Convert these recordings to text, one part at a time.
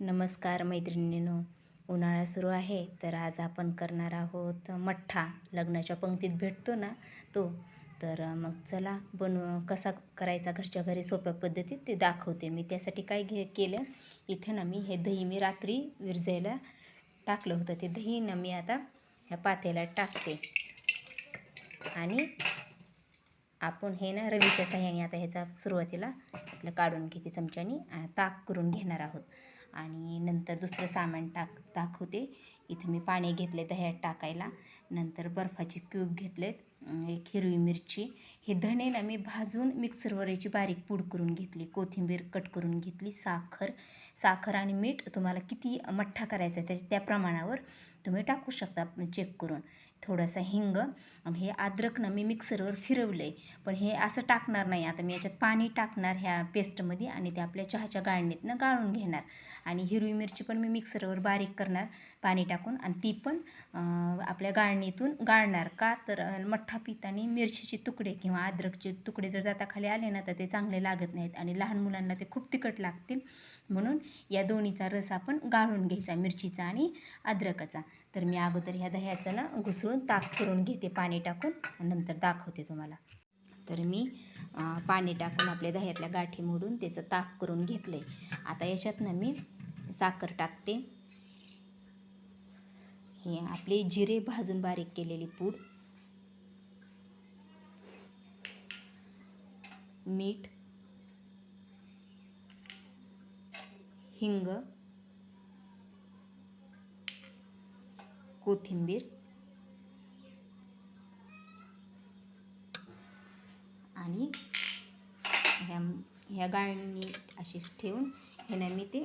नमस्कार मैत्रिणींनो उन्हाळा सुरू आहे तर आज आपण करणार आहोत मठ्ठा. लग्नाच्या पंक्तीत भेटतो ना तो. तर मग चला बनव कसा करायचा घरच्या घरी सोप्या पद्धतीत ते दाखवते. मी त्यासाठी काय घे केलं इथे ना मी हे दही मी रात्री विरजायला टाकलं होतं. ते दही ना मी आता ह्या पातेला टाकते. आणि आपण हे ना रवीच्या साह्याने आता ह्याचा सुरुवातीला आपलं काढून घेते चमच्यानी ताक करून घेणार आहोत. आणि नंतर दुसरं सामान टाक दाखवते. इथं मी पाणी घेतले दह्यात टाकायला. नंतर बर्फाचे क्यूब घेतलेत एक हिरवी मिरची. हे धणे ना मी भाजून मिक्सरवर याची बारीक पूड करून घेतली. कोथिंबीर कट करून घेतली. साखर साखर आणि मीठ तुम्हाला किती मठ्ठा करायचा आहे त्याच्या त्या प्रमाणावर तुम्ही टाकू शकता चेक करून. थोडासा हिंग आणि हे अद्रक ना मी मिक्सरवर फिरवलं आहे पण हे असं टाकणार नाही. आता मी याच्यात पाणी टाकणार ह्या पेस्टमध्ये आणि ते आपल्या चहाच्या गाळणीतनं गाळून घेणार. आणि हिरवी मिरची पण मी मिक्सरवर बारीक करणार पाणी टाकून. आणि ती पण आपल्या गाळणीतून गाळणार का? तर मठ्ठा पितानी मिरचीचे तुकडे किंवा अद्रकचे तुकडे जर जाता खाली आले ना तर ते चांगले लागत नाहीत आणि लहान मुलांना ते खूप तिखट लागतील. म्हणून या दोन्हीचा रस आपण गाळून घ्यायचा मिरचीचा आणि अद्रकाचा. तर मी अगोदर ह्या दह्याचं ना घुसळून ताक करून घेते पाणी टाकून. नंतर दाखवते तुम्हाला. तर मी पाणी टाकून आपल्या दह्यातल्या गाठी मोडून त्याचं ताक करून घेतलं आहे आता याच्यात ना मी साखर टाकते. हे आपले जिरे भाजून बारीक केलेली पूड. मीठ. हिंग. कोथिंबीर. आणि ह्या ह्या गाळणी अशीच ठेवून ह्यानं मी ते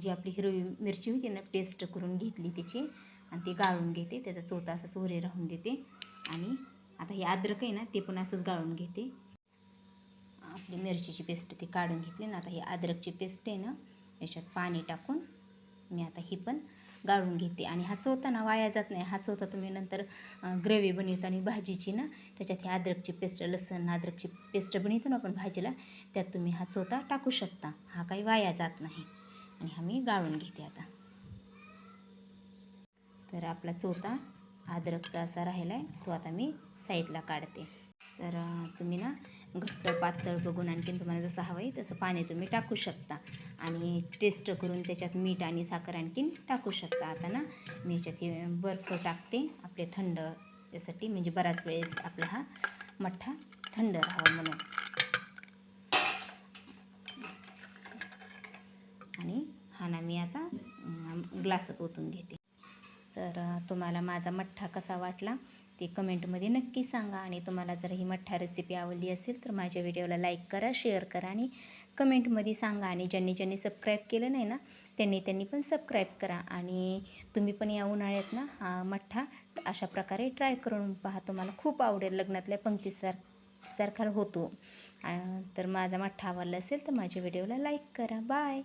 जी आपली हिरवी मिरची होती ना पेस्ट करून घेतली त्याची आणि ती गाळून घेते. त्याचा चोथा असा सोरे राहून देते. आणि आता हे अद्रक आहे ना ते पण असंच गाळून घेते. आपली मिरचीची पेस्ट ती काढून घेतली ना आता ही अद्रकची पेस्ट आहे ना याच्यात पाणी टाकून मी आता ही पण गाळून घेते. आणि हा चोथा ना वाया जात नाही. हा चोथा तुम्ही नंतर ग्रेव्ही बनवताना भाजीची ना त्याच्यात ही अद्रकची पेस्ट लसण अद्रकची पेस्ट बनवतो ना आपण भाजीला त्यात तुम्ही हा चोथा टाकू शकता. हा काही वाया जात नाही. आणि हा मी गाळून घेते आता. तर आपला चोथा अद्रकचा असा राहिला आहे तो आता मी साईडला काढते. तर तुम्ही ना घट्ट पातळ बघून आणखीन तुम्हाला जसं हवं आहे तसं पाणी तुम्ही टाकू शकता. आणि टेस्ट करून त्याच्यात मीठ आणि साखर आणखीन टाकू शकता. आता ना मी याच्यात बर्फ टाकते आपले थंड. त्यासाठी म्हणजे बराच वेळेस आपला हा मठ्ठा थंड राहावा म्हणून. आणि हा ना मी आता ग्लासात ओतून घेते. तर तुम्हाला माझा मठ्ठा कसा वाटला? ते कमेंटमध्ये नक्की सांगा आणि तुम्हाला जर ही मठ्ठा रेसिपी आवडली असेल तर माझ्या व्हिडिओला लाईक करा शेअर करा आणि कमेंटमध्ये सांगा. आणि ज्यांनी ज्यांनी सबस्क्राईब केलं नाही ना त्यांनी त्यांनी पण सबस्क्राईब करा. आणि तुम्ही पण या उन्हाळ्यात ना हा मठ्ठा अशा प्रकारे ट्राय करून पहा. तुम्हाला खूप आवडेल. लग्नातल्या पंक्तीसार सारखा होतो. तर माझा मठ्ठा आवडला असेल तर माझ्या व्हिडिओला लाईक करा. बाय